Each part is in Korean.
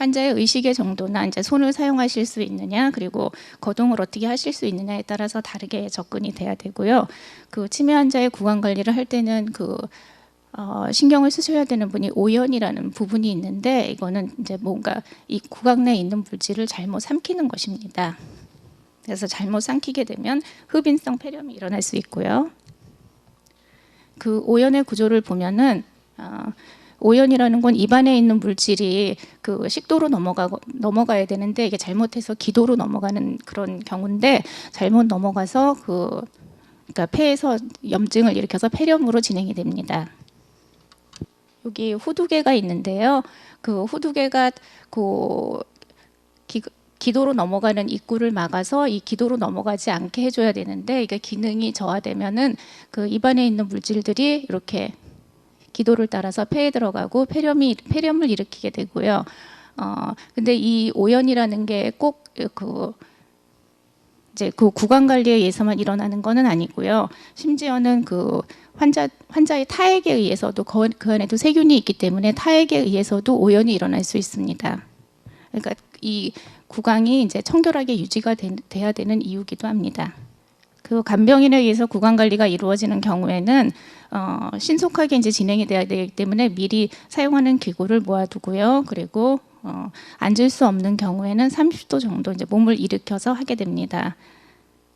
환자의 의식의 정도나 이제 손을 사용하실 수 있느냐 그리고 거동을 어떻게 하실 수 있느냐에 따라서 다르게 접근이 돼야 되고요. 그 치매 환자의 구강 관리를 할 때는 그 어, 신경을 쓰셔야 되는 분이 오연이라는 부분이 있는데 이거는 이제 뭔가 이 구강 내에 있는 물질을 잘못 삼키는 것입니다. 그래서 잘못 삼키게 되면 흡인성 폐렴이 일어날 수 있고요. 그 오연의 구조를 보면은 어, 오연이라는 건 입안에 있는 물질이 그 식도로 넘어가고 넘어가야 되는데 이게 잘못해서 기도로 넘어가는 그런 경우인데 잘못 넘어가서 그 그러니까 폐에서 염증을 일으켜서 폐렴으로 진행이 됩니다. 여기 후두개가 있는데요. 그 후두개가 그 기, 기도로 넘어가는 입구를 막아서 이 기도로 넘어가지 않게 해줘야 되는데 이게 기능이 저하되면은 그 입안에 있는 물질들이 이렇게 기도를 따라서 폐에 들어가고 폐렴이 폐렴을 일으키게 되고요. 어 근데 이 오연이라는 게 꼭 그 이제 그 구강 관리에 의해서만 일어나는 거는 아니고요. 심지어는 그 환자 환자의 타액에 의해서도 그, 그 안에도 세균이 있기 때문에 타액에 의해서도 오연이 일어날 수 있습니다. 그러니까 이 구강이 이제 청결하게 유지가 되, 돼야 되는 이유기도 합니다. 그 간병인에 의해서 구강 관리가 이루어지는 경우에는 어, 신속하게 이제 진행이 돼야 되기 때문에 미리 사용하는 기구를 모아두고요. 그리고 어, 앉을 수 없는 경우에는 30도 정도 이제 몸을 일으켜서 하게 됩니다.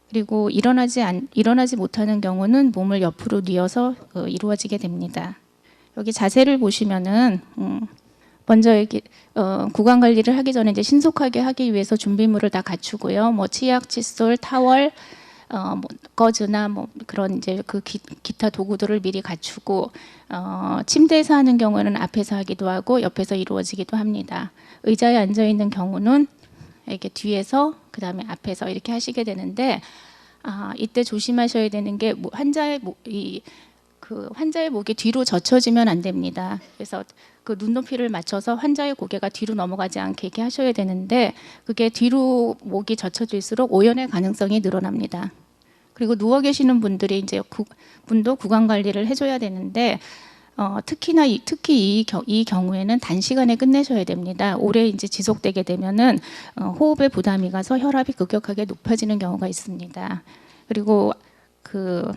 그리고 일어나지 안, 일어나지 못하는 경우는 몸을 옆으로 뉘어서 어, 이루어지게 됩니다. 여기 자세를 보시면은 음, 먼저 여기 어, 구강 관리를 하기 전에 이제 신속하게 하기 위해서 준비물을 다 갖추고요. 뭐 치약, 칫솔, 타월, 어, 뭐 거즈나 뭐 그런 이제 그 기, 기타 도구들을 미리 갖추고 어, 침대에서 하는 경우는 앞에서 하기도 하고 옆에서 이루어지기도 합니다. 의자에 앉아 있는 경우는 이렇게 뒤에서 그 다음에 앞에서 이렇게 하시게 되는데 아, 이때 조심하셔야 되는 게뭐 환자의 목, 이, 그 환자의 목이 뒤로 젖혀지면 안 됩니다. 그래서 그 눈높이를 맞춰서 환자의 고개가 뒤로 넘어가지 않게 이렇게 하셔야 되는데 그게 뒤로 목이 젖혀질수록 오연의 가능성이 늘어납니다. 그리고 누워 계시는 분들이 이제 구, 분도 구강 관리를 해줘야 되는데 어, 특히나 이, 특히 이, 겨, 이 경우에는 단시간에 끝내셔야 됩니다. 오래 이제 지속되게 되면은 어, 호흡에 부담이 가서 혈압이 급격하게 높아지는 경우가 있습니다. 그리고 그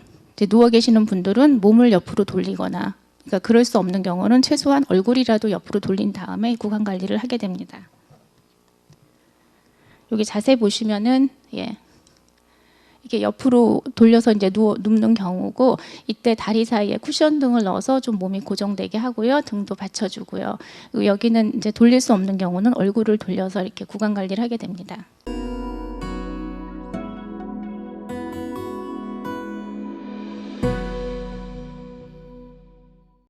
누워 계시는 분들은 몸을 옆으로 돌리거나 그러니까 그럴 수 없는 경우는 최소한 얼굴이라도 옆으로 돌린 다음에 구강 관리를 하게 됩니다. 여기 자세 보시면은 예. 이게 옆으로 돌려서 이제 누워 눕는 경우고 이때 다리 사이에 쿠션 등을 넣어서 좀 몸이 고정되게 하고요. 등도 받쳐주고요. 여기는 이제 돌릴 수 없는 경우는 얼굴을 돌려서 이렇게 구강 관리를 하게 됩니다.